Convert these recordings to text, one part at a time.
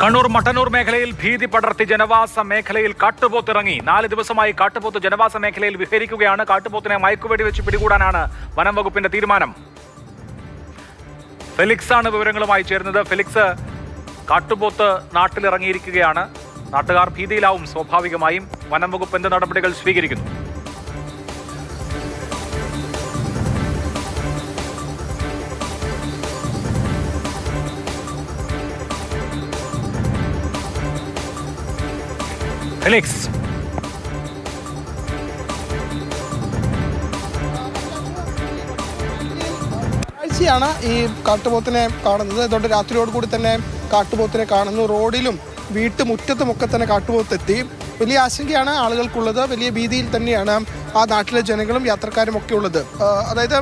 കണ്ണൂർ മട്ടന്നൂർ മേഖലയിൽ ഭീതി പടർത്തി ജനവാസ മേഖലയിൽ കാട്ടുപോത്തിറങ്ങി. നാല് ദിവസമായി കാട്ടുപോത്ത് ജനവാസ മേഖലയിൽ വിഹരിക്കുകയാണ്. കാട്ടുപോത്തിനെ മയക്കുവെടി വെച്ച് പിടികൂടാനാണ് വനം വകുപ്പിന്റെ തീരുമാനം. ഫെലിക്സ് ആണ് വിവരങ്ങളുമായി ചേരുന്നത്. ഫെലിക്സ് കാട്ടുപോത്ത് നാട്ടിലിറങ്ങിയിരിക്കുകയാണ്. നാട്ടുകാർ ഭീതിയിലാവും സ്വാഭാവികമായും. വനം വകുപ്പ് എന്ത് നടപടികൾ സ്വീകരിക്കുന്നു? ഫെലിക്സ് ആഴ്ചയാണ് ഈ കാട്ടുപോത്തിനെ കാണുന്നത്. അതുകൊണ്ട് രാത്രിയോട് കൂടി തന്നെ കാട്ടുപോത്തിനെ കാണുന്നു. റോഡിലും വീട്ടുമുറ്റത്തുമൊക്കെ തന്നെ കാട്ടുപോത്തെത്തി. വലിയ ആശങ്കയാണ് ആളുകൾക്കുള്ളത്. വലിയ ഭീതിയിൽ തന്നെയാണ് ആ നാട്ടിലെ ജനങ്ങളും യാത്രക്കാരും ഒക്കെ ഉള്ളത്. അതായത്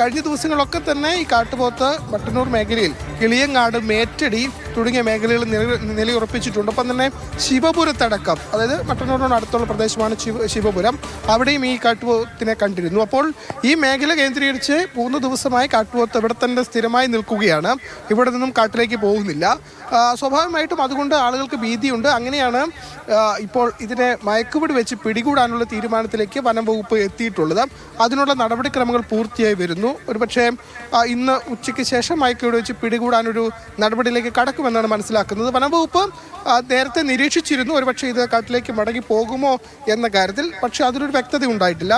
കഴിഞ്ഞ ദിവസങ്ങളൊക്കെ തന്നെ ഈ കാട്ടുപോത്ത് വട്ടന്നൂർ മേഖലയിൽ കിളിയങ്ങാട് മേറ്റടി തുടങ്ങിയ മേഖലകളിൽ നില നിലയുറപ്പിച്ചിട്ടുണ്ട്. ഒപ്പം തന്നെ ശിവപുരത്തടക്കം അതായത് മട്ടന്നൂരിനോട് അടുത്തുള്ള പ്രദേശമാണ് ശിവ ശിവപുരം. അവിടെയും ഈ കാട്ടുപോത്തിനെ കണ്ടിരുന്നു. അപ്പോൾ ഈ മേഖല കേന്ദ്രീകരിച്ച് മൂന്ന് ദിവസമായി കാട്ടുപോത്ത് ഇവിടെ തന്നെ സ്ഥിരമായി നിൽക്കുകയാണ്. ഇവിടെ നിന്നും കാട്ടിലേക്ക് പോകുന്നില്ല. സ്വാഭാവികമായിട്ടും അതുകൊണ്ട് ആളുകൾക്ക് ഭീതിയുണ്ട്. അങ്ങനെയാണ് ഇപ്പോൾ ഇതിനെ മയക്കുപിടി വെച്ച് പിടികൂടാനുള്ള തീരുമാനത്തിലേക്ക് വനം വകുപ്പ് എത്തിയിട്ടുള്ളത്. അതിനുള്ള നടപടിക്രമങ്ങൾ പൂർത്തിയായി വരുന്നു. ഒരുപക്ഷെ ഇന്ന് ഉച്ചയ്ക്ക് ശേഷം മയക്കുപിടി വെച്ച് പിടികൂടാനൊരു നടപടിയിലേക്ക് കടക്കുമെന്നാണ് മനസ്സിലാക്കുന്നത്. വനംവകുപ്പ് നേരത്തെ നിരീക്ഷിച്ചിരുന്നു. ഒരുപക്ഷെ ഇത് കാട്ടിലേക്ക് മടങ്ങി പോകുമോ എന്ന കാര്യത്തിൽ പക്ഷേ അതിനൊരു വ്യക്തത ഉണ്ടായിട്ടില്ല.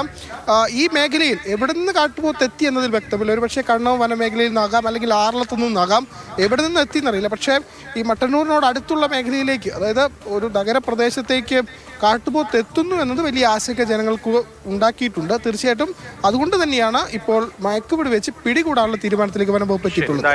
ഈ മേഖലയിൽ എവിടെ നിന്ന് കാട്ടുപോത്ത് എത്തി എന്നതിൽ വ്യക്തമില്ല. ഒരുപക്ഷെ കണ്ണോ വനമേഖലയിൽ നിന്നാകാം അല്ലെങ്കിൽ ആറളത്തു നിന്നാകാം. എവിടെ നിന്ന് എത്തി എന്നറിയില്ല പക്ഷേ ഈ മട്ടന്നൂരിനോട് അടുത്തുള്ള മേഖലയിലേക്ക് അതായത് ഒരു നഗരപ്രദേശത്തേക്ക് കാട്ടുപോത്ത് എത്തുന്നു എന്നത് വലിയ ആശങ്ക ജനങ്ങൾക്ക് ഉണ്ടാക്കിയിട്ടുണ്ട്. തീർച്ചയായിട്ടും അതുകൊണ്ട് തന്നെയാണ് ഇപ്പോൾ മയക്കുപിടി വെച്ച് പിടികൂടാനുള്ള തീരുമാനത്തിലേക്ക് വനം വകുപ്പ് എത്തിയിട്ടുള്ളത്.